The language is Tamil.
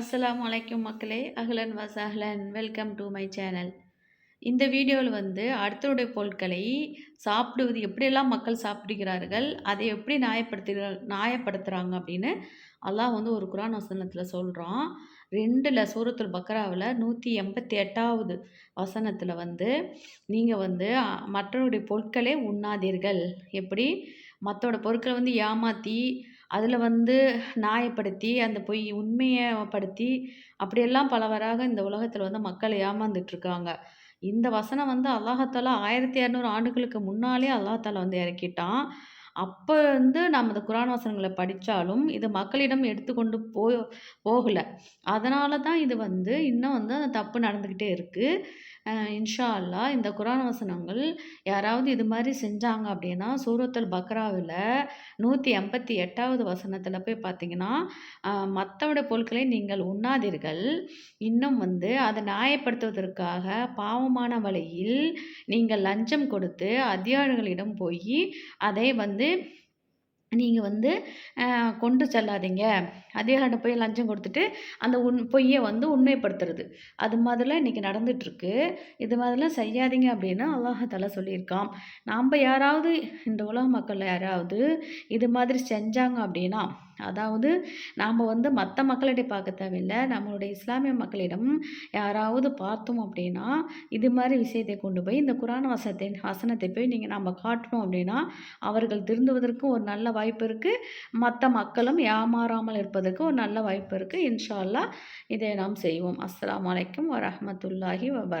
அஸ்லாம் அலைக்கும் மக்களே அஹ்லன் வசஹ்லன் வெல்கம் டு மை சேனல். இந்த வீடியோவில் வந்து அடுத்தருடைய பொருட்களை சாப்பிடுவது எப்படியெல்லாம் மக்கள் சாப்பிடுகிறார்கள் அதை எப்படி நியாயப்படுத்துகிற நியாயப்படுத்துகிறாங்க அப்படின்னு அல்லாஹ் வந்து ஒரு குரான் வசனத்தில் சொல்கிறான் ரெண்டில் சூரத்துல் பக்ராவில் நூற்றி எண்பத்தி எட்டாவது வசனத்தில் வந்து நீங்கள் வந்து மற்றவருடைய பொருட்களே உண்ணாதீர்கள். எப்படி? மற்றோட பொருட்களை வந்து ஏமாற்றி அதில் வந்து நியாயப்படுத்தி அந்த பொய் உண்மையை படுத்தி அப்படியெல்லாம் பலவராக இந்த உலகத்தில் வந்து மக்கள் ஏமாந்துட்டுருக்காங்க இந்த வசனம் வந்து அல்லாஹாலா ஆயிரத்தி இரநூறு ஆண்டுகளுக்கு முன்னாலே அல்லாஹாலா வந்து இறக்கிட்டான். அப்போ வந்து நம்ம இந்த குரான் வசனங்களை படித்தாலும் இது மக்களிடம் எடுத்துக்கொண்டு போ போகலை. அதனால தான் இது வந்து இன்னும் வந்து அந்த தப்பு நடந்துக்கிட்டே இருக்குது இன்ஷா அல்லாஹ் இந்த குரான் வசனங்கள் யாராவது இது மாதிரி செஞ்சாங்க அப்படின்னா சூரத்தல் பக்ராவில் நூற்றி எண்பத்தி எட்டாவது வசனத்தில் போய் பார்த்தீங்கன்னா மற்றவிட பொருட்களை நீங்கள் உண்ணாதீர்கள். இன்னும் வந்து அதை நியாயப்படுத்துவதற்காக பாவமான வழியில் நீங்கள் லஞ்சம் கொடுத்து அதிகாரிகளிடம் போய் அதை வந்து நீங்கள் வந்து கொண்டு செல்லாதீங்க. அதிகாரிட்ட போய் லஞ்சம் கொடுத்துட்டு அந்த உண் பொய்யை வந்து உண்மைப்படுத்துறது. அது மாதிரிலாம் இன்றைக்கி நடந்துகிட்ருக்கு இது மாதிரிலாம் செய்யாதீங்க அப்படின்னு அல்லாஹால சொல்லியிருக்கான். நாம் யாராவது இந்த உலக மக்கள் யாராவது இது மாதிரி செஞ்சாங்க அப்படின்னா அதாவது நாம் வந்து மற்ற மக்களிடையே பார்க்க தேவையில்லை. நம்மளுடைய இஸ்லாமிய மக்களிடம் யாராவது பார்த்தோம் அப்படின்னா இது மாதிரி விஷயத்தை கொண்டு போய் இந்த குரான் வசனத்தை வசனத்தை போய் நீங்கள் நம்ம காட்டணும் அப்படின்னா அவர்கள் திருந்துவதற்கும் ஒரு நல்ல வாய்ப்பு இருக்குது மற்ற மக்களும் ஏமாறாமல் இருப்பதற்கு ஒரு நல்ல வாய்ப்பு இருக்குது இன்ஷால்லா இதை நாம் செய்வோம். அஸ்லாம் அலைக்கும் வரமத்துல்லாஹி வபர்